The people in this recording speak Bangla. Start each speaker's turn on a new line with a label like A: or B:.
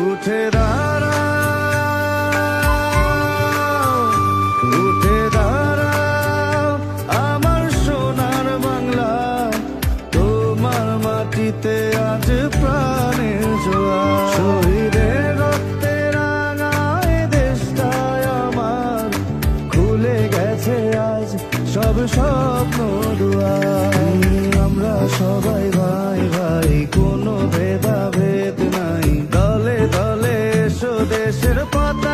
A: উঠে দাঁড়াও উঠে দাঁড়াও, আমার সোনার বাংলা, তোমার মাটিতে আজ প্রাণের জোয়া শহীদের রক্তে রাঙায় গেছে আজ সব স্বপ্ন দুয়ার। আমরা সবাই পথ